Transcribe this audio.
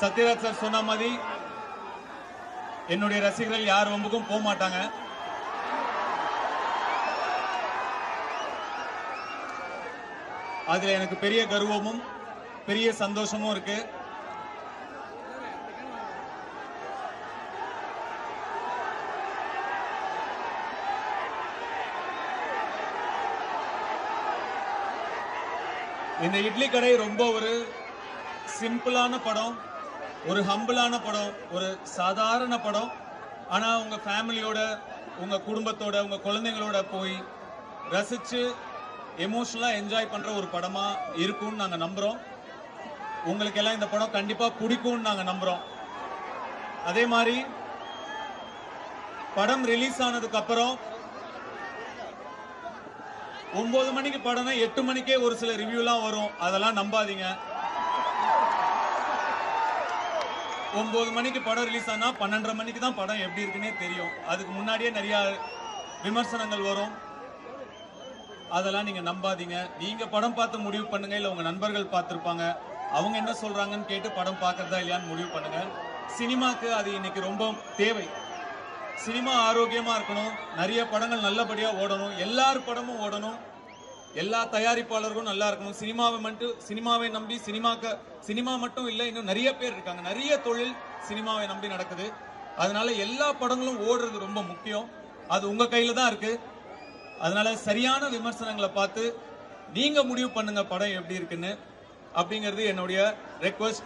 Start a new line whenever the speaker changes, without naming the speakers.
Sathyaraj sir சொன்ன மாதிரி என்னுடைய ரசிகர்கள் யார் வம்புக்கும் போக மாட்டாங்க. அதுல எனக்கு பெரிய கர்வமும் பெரிய சந்தோஷமும் இருக்கு. இந்த இட்லி கடை ரொம்ப ஒரு சிம்பிளான படம். ஒரு ஹம்பிளான படம் ஒரு சாதாரண படம். ஆனால் உங்கள் ஃபேமிலியோட உங்கள் குடும்பத்தோட உங்கள் குழந்தைங்களோட போய் ரசித்து எமோஷ்னலாக என்ஜாய் பண்ணுற ஒரு படமாக இருக்கும்னு நாங்கள் நம்புகிறோம் உங்களுக்கெல்லாம் இந்த படம் கண்டிப்பாக பிடிக்கும்னு நாங்கள் நம்புகிறோம் அதே மாதிரி படம் ரிலீஸ் ஆனதுக்கு அப்புறம் ஒன்பது மணிக்கு படம்னா எட்டு மணிக்கே ஒரு சில ரிவ்யூலாம் வரும். அதெல்லாம் நம்பாதீங்க. ஒன்பது மணிக்கு படம் ரிலீஸ் ஆனால் பன்னெண்டரை மணிக்கு தான் படம் எப்படி இருக்குன்னே தெரியும். அதுக்கு முன்னாடியே நிறைய விமர்சனங்கள் வரும். அதெல்லாம் நீங்கள் நம்பாதீங்க. நீங்கள் படம் பார்த்து முடிவு பண்ணுங்க இல்லை உங்கள் நண்பர்கள் பார்த்துருப்பாங்க. அவங்க என்ன சொல்கிறாங்கன்னு கேட்டு படம் பார்க்குறதா இல்லையான்னு முடிவு பண்ணுங்க. சினிமாக்கு அது இன்னைக்கு ரொம்ப தேவை. சினிமா ஆரோக்கியமாக இருக்கணும். நிறைய படங்கள் நல்லபடியாக ஓடணும். எல்லார் படமும் ஓடணும். எல்லா தயாரிப்பாளர்களும் நல்லா இருக்கணும். சினிமாவை மட்டும் சினிமாவை நம்பி சினிமாக்க சினிமா மட்டும் இல்லை இன்னும் நிறைய பேர் இருக்காங்க. நிறைய தொழில் சினிமாவை நம்பி நடக்குது. அதனால எல்லா படங்களும் ஓடுறது ரொம்ப முக்கியம். அது உங்க கையில தான் இருக்கு. அதனால சரியான விமர்சனங்களை பார்த்து நீங்க முடிவு பண்ணுங்க படம் எப்படி இருக்குன்னு அப்படிங்கிறது என்னுடைய ரெக்வஸ்ட்